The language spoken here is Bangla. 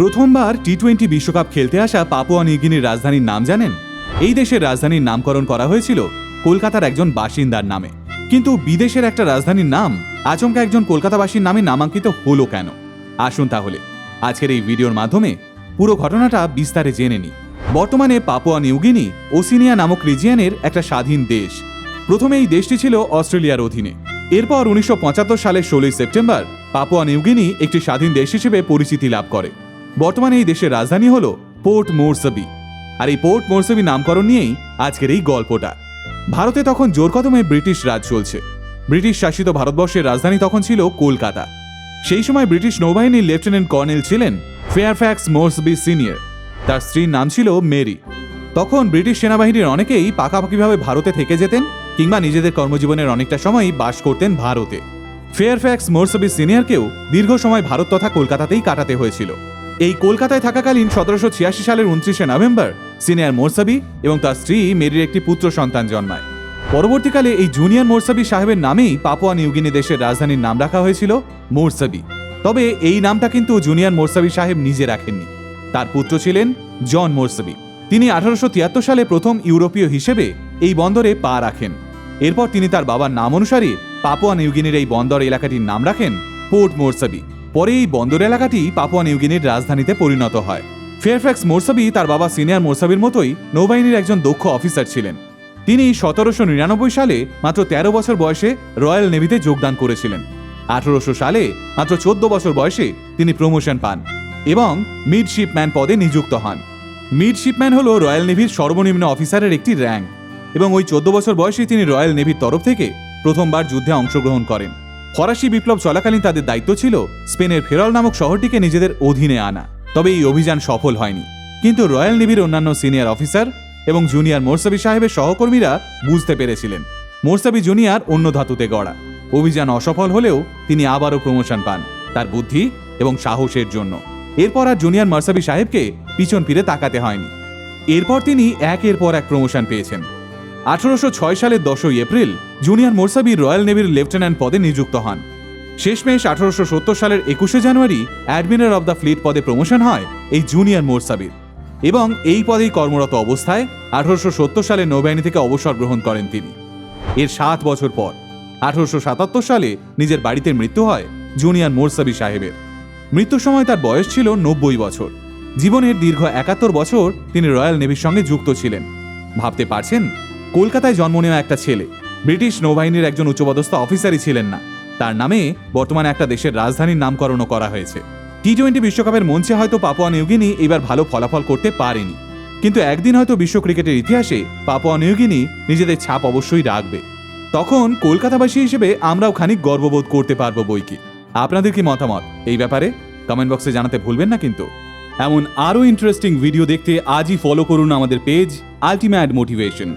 প্রথমবার টি টোয়েন্টি বিশ্বকাপ খেলতে আসা পাপুয়া নিউগিনির রাজধানীর নাম জানেন? এই দেশের রাজধানীর নামকরণ করা হয়েছিল কলকাতার একজন বাসিন্দার নামে। কিন্তু বিদেশের একটা রাজধানীর নাম আচমকা একজন কলকাতাবাসীর নামে নামাঙ্কিত হলো কেন? আসুন তাহলে। আজকের এই ভিডিওর মাধ্যমে পুরো ঘটনাটা বিস্তারে জেনে নিই। বর্তমানে পাপুয়া নিউগিনি ওসিনিয়া নামক রিজিয়ানের একটা স্বাধীন দেশ। প্রথমে এই দেশটি ছিল অস্ট্রেলিয়ার অধীনে। এরপর উনিশশো সালের ষোলোই সেপ্টেম্বর পাপুয়া নিউগিনি একটি স্বাধীন দেশ হিসেবে পরিচিতি লাভ করে। বর্তমানে এই দেশের রাজধানী হল পোর্ট মোরসবি। আর এই পোর্ট মোরসবি নামকরণ নিয়েই আজকের এই গল্পটা। ভারতে তখন জোর কদমে ব্রিটিশ রাজ চলছে। ব্রিটিশ শাসিত ভারতবর্ষের রাজধানী তখন ছিল কলকাতা। সেই সময় ব্রিটিশ নৌবাহিনীর লেফটেন্যান্ট কর্নেল ছিলেন ফেয়ারফ্যাক্স মোরসবি সিনিয়র। তার স্ত্রীর নাম ছিল মেরি। তখন ব্রিটিশ সেনাবাহিনীর অনেকেই পাকাপাকিভাবে ভারতে থেকে যেতেন কিংবা নিজেদের কর্মজীবনের অনেকটা সময়ই বাস করতেন ভারতে। ফেয়ারফ্যাক্স মোরসবি সিনিয়রকেও দীর্ঘ সময় ভারত তথা কলকাতাতেই কাটাতে হয়েছিল। এই কলকাতায় থাকাকালীন সতেরোশো ছিয়াশি সালের উনত্রিশে নভেম্বর, সিনিয়র মোরসাবি এবং তার স্ত্রী মেরির একটি পুত্র সন্তান জন্মায়। পরবর্তীকালে এই জুনিয়র মোরসাবি সাহেবের নামেই পাপুয়া নিউগিনি দেশের রাজধানীর নাম রাখা হয়েছিল মোরসাবি। তবে এই নামটা কিন্তু জুনিয়র মোরসাবি সাহেব নিজে রাখেননি। তার পুত্র ছিলেন জন মোরসাবি। তিনি আঠারোশো তিয়াত্তর সালে প্রথম ইউরোপীয় হিসেবে এই বন্দরে পা রাখেন। এরপর তিনি তার বাবার নাম অনুসারে পাপুয়া নিউগিনির এই বন্দর এলাকাটির নাম রাখেন পোর্ট মোরসাবি। পরে এই বন্দর এলাকাটি পাপুয়া নিউগিনির রাজধানীতে পরিণত হয়। ফেয়ারফ্যাক্স মোরসাবি তার বাবা সিনিয়র মোরসাবির মতোই নৌবাহিনীর একজন দক্ষ অফিসার ছিলেন। তিনি সতেরোশো নিরানব্বই সালে মাত্র ১৩ বছর বয়সে রয়্যাল নেভিতে যোগদান করেছিলেন। আঠারোশো সালে মাত্র চোদ্দ বছর বয়সে তিনি প্রমোশন পান এবং মিডশিপম্যান পদে নিযুক্ত হন। মিডশিপম্যান হল রয়্যাল নেভির সর্বনিম্ন অফিসারের একটি র্যাঙ্ক এবং ওই চোদ্দ বছর বয়সে তিনি রয়্যাল নেভির তরফ থেকে প্রথমবার যুদ্ধে অংশগ্রহণ করেন। ফরাসি বিপ্লব চলাকালীন তাদের দায়িত্ব ছিল স্পেনের ফেরল নামক শহরটিকে নিজেদের অধীনে আনা। তবে এই অভিযান সফল হয়নি। কিন্তু রয়্যাল নেভির অন্যান্য সিনিয়র অফিসার এবং জুনিয়র মোরসাবি সাহেবের সহকর্মীরা বুঝতে পেরেছিলেন, মোরসাবি জুনিয়র অন্য ধাতুতে গড়া। অভিযান অসফল হলেও তিনি আবারও প্রমোশন পান, তার বুদ্ধি এবং সাহসের জন্য। এরপর আর জুনিয়র মার্সাবি সাহেবকে পিছন ফিরে তাকাতে হয়নি। এরপর তিনি একের পর এক প্রমোশন পেয়েছেন। আঠারোশো ছয় সালের দশই এপ্রিল, জুনিয়র মোরসাবি রয়্যাল নেভির লেফটেন্যান্ট পদে নিযুক্ত হন। শেষমেশ আঠারোশো সত্তর সালের একুশে জানুয়ারি অ্যাডমিরাল অব দ্য ফ্লিট পদে প্রমোশন হয় এই জুনিয়র মোরসাবির এবং এই পদেই কর্মরত অবস্থায় আঠারোশো সত্তর সালে নৌবাহিনী থেকে অবসর গ্রহণ করেন তিনি। এর সাত বছর পর, আঠারোশো সাতাত্তর সালে নিজের বাড়িতে মৃত্যু হয় জুনিয়র মোরসাবি সাহেবের। মৃত্যুর সময় তার বয়স ছিল নব্বই বছর। জীবনের দীর্ঘ একাত্তর বছর তিনি রয়্যাল নেভির সঙ্গে যুক্ত ছিলেন। ভাবতে পারছেন? কলকাতায় জন্ম নেওয়া একটা ছেলে। ব্রিটিশ নৌবাহিনীর একজন উচ্চপদস্থ অফিসারই ছিলেন না। তার নামে বর্তমানে একটা দেশের রাজধানীর নামকরণও করা হয়েছে। টি টোয়েন্টি বিশ্বকাপের মঞ্চে হয়তো পাপুয়া নিউগিনি এবার ভালো ফলাফল করতে পারেনি। কিন্তু একদিন হয়তো বিশ্ব ক্রিকেটের ইতিহাসে পাপুয়া নিউগিনি নিজেদের ছাপ অবশ্যই রাখবে। তখন কলকাতাবাসী হিসেবে আমরাও খানিক গর্ববোধ করতে পারব বই কি আপনাদের কি মতামত এই ব্যাপারে? কমেন্ট বক্সে জানাতে ভুলবেন না কিন্তু। এমন আরও ইন্টারেস্টিং ভিডিও দেখতে আজই ফলো করুন আমাদের পেজ আলটিমেট মোটিভেশন